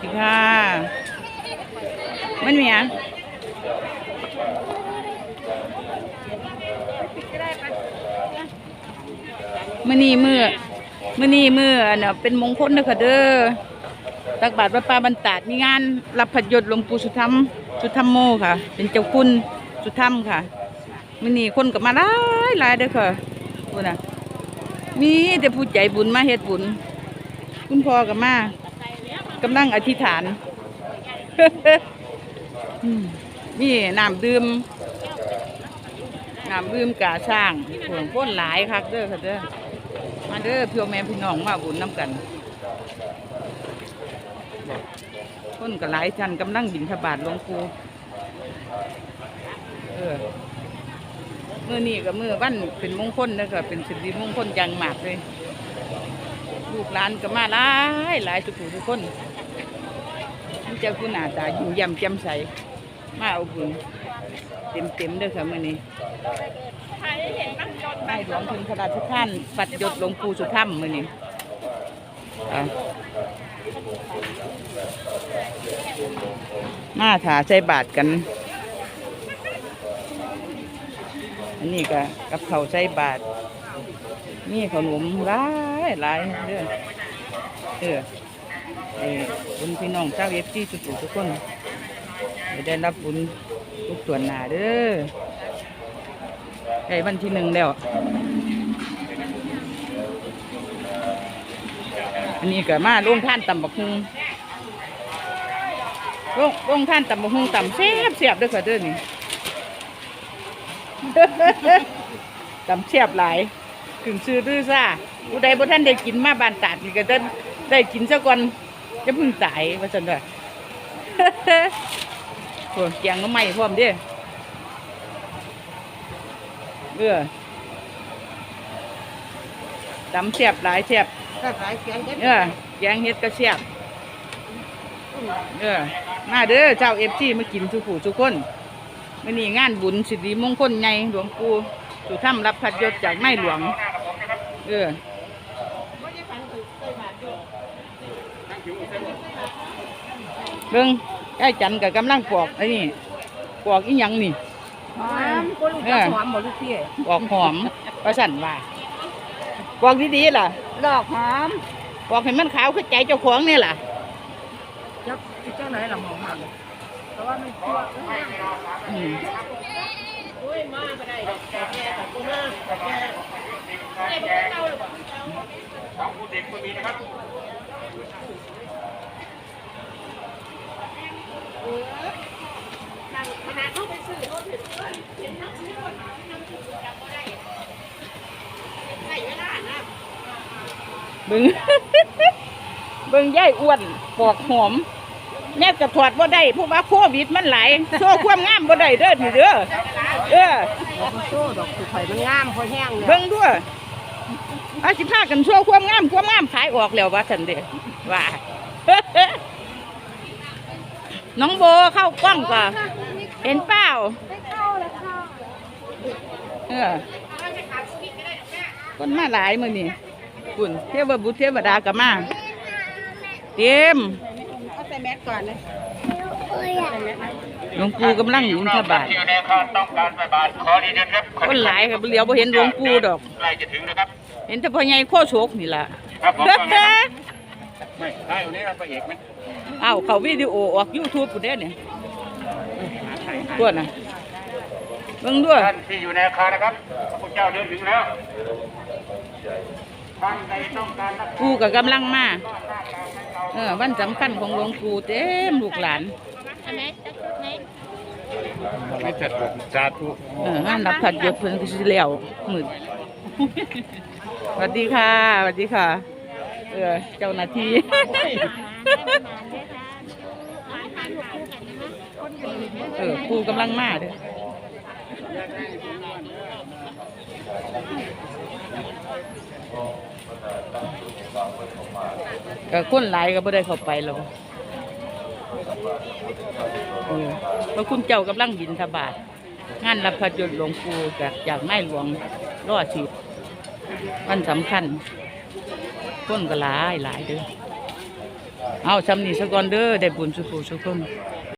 ดีค่ะ มันมีหยังมื่อนี้มือมื่อนี้มืออันน่ะเป็นมงคลนะคะเด้อตักบาตรพระปาบรรดาดมีงาน รับผัดยศหลวงปู่สุธรรม สุธรรมโมค่ะ เป็นเจ้าคุณสุธรรมค่ะมื่อนี้คนกับมาหลายหลายเด้อค่ะพูดนะมีแต่ผู้ใจบุญมาเฮ็ดบุญ คุณพ่อกับมา กำลังอธิษฐาน นี่น้ำดื่มน้ำดื่มกาช่างผงพ้นหลายคักเด้อค่ะเด้อมาเด้อเพี่อแม่พี่น้องมาบุญน้ำกันพ้นกับหลายชันกำลังบินทบาทหลวงปู่เออมือนี่กับมือวันเป็นมงคลนะคะเป็นสิริมงคลอยังมากเลย ลูกหลานก็มาหลายหลายทุกผู้ทุกคน มันจะคุณหน้าตายิ้มย้มแจ่มใส มาเอาบุญเต็มเต็มเด้อค่ะมื้อนี้ได้หลวงถึงพระราชทานปัดยศหลวงปู่สุธรรมมื้อนี้อะมาถาใส่บาทกัน อันนี้ก็กับเขาใส่บาทมีขนมหลายหลายเด้อเออ ไอ้บุญพี่น้องเจ้าเอฟซีทุกผู้ทุกคนได้รับบุญทุกส่วนหนาเด้อใกล้วันที่หนึ่งแล้ว อันนี้ก็มาลงท่านตำบักฮุงลงลงท่านตำบักฮุงตำเสียบเสียบด้อค่ะเด้อนี่ตำเสียบหลายถึงซื้อดื้อซ่าผู้ใดบ่ท่านได้กินมาบานตาดนี่ก็จะได้กินซะก่อน จะพึ่งตายว่าซั่นเด้อโอ้แกงน้ำใหม่พร้อมเด้อเออตำเสียบหลายเสียบถ้าสายเสียงเด็ดเออแกงเฮ็ดกระเสียบเออมาเด้อเจ้าเอฟซีมากินทุกผู้ทุกคนมื่อนี้งานบุญสิริมงคลใหญ่หลวงปู่สุธรรมรับพัดยศจากในหลวง เออ เบิ่งใกล้จันกับกำลังปอกไอ้นี่ปอกอีหยังนี่หอมก็ลูกกระหอมบ่ลูกพี่ปอกหอมประสันว่าปอกดีๆล่ะดอกหอมปอกให้มันขาวขึ้นใจเจ้าของนี่ล่ะจักเจ้าไหนล่ะหอมมันเพราะว่ามันตัวอืมโอ้ยมาบ่ได้ดอกแต่แก่แต่กูมาแต่แก่ได้บ่เก่าหรือบ่สองผู้เด็กคนนี้นะครับขนาดเขาไปซื้อเขาถึง เห็นน้ำซื้อน้ำซื้อจับบ่ได้ใส่เวลานะเบิ่งเบิ่งยายอ้วนปอกหอมแม่กระถอดบ่ได้เพราะว่าโควิดมันหลายโชว์ความงามบ่ได้เด้อนี่เด้อเออดอกโซ่ดอกสุไผ่มันงามพอแห้งเลยเบิ่งด้วยอาสิพากันโชว์ความงามความงามขายออกแล้วว่าซั่นเด้ว่าน้องโบเข้ากล้องก่อนเห็นเปล่า ไม่เข้าเลยค่ะ เออคนมาหลายมื้อนี้คุณเทวบุตรเทวดาก็มาเตรียมเอาใส่แมสก่อนเลยหลวงปู่กำลังอยู่ทบาทที่อยู่ในอาคารต้องการไปบาทขอดีเด่นครับคนหลายครับเหลียวบ่เห็นหลวงปู่ดอกใกล้จะถึงนะครับเห็นแต่พ่อใหญ่โคโชกนี่ล่ะครับผมฟังนะครับไม่ได้อยู่นี่ครับพระเอกไหมเอ้าเขาวิดีโอออก YouTube พุ่นเด้เนี่ยตัวน่ะ เบิ่งด้วย ท่านที่อยู่ในอาคารนะครับพระพุทธเจ้าเดินถึงแล้วท่านใดต้องการรักษาปู่ก็กำลังมาเออวันสำคัญของหลวงปู่เต็มลูกหลานไม่จัดสาธุเอองานรับผัดยศเพิ่นก็สิแล้วมื้อสวัสดีค่ะสวัสดีค่ะ เออเจ้าหน้าที่เออปู่กำลังมาเด้อ ก็คนหลายก็บ่ได้เข้าไปแล้วเออเพราะคุณเจ้ากำลังบินทบาทงานรับพระยศหลวงปู่จากจากนายหลวงรอดชีพวันสำคัญคนก็หลายหลายเด้อเอาซ้ำนี่ซะก่อนเด้อได้บุญสุขสุขคน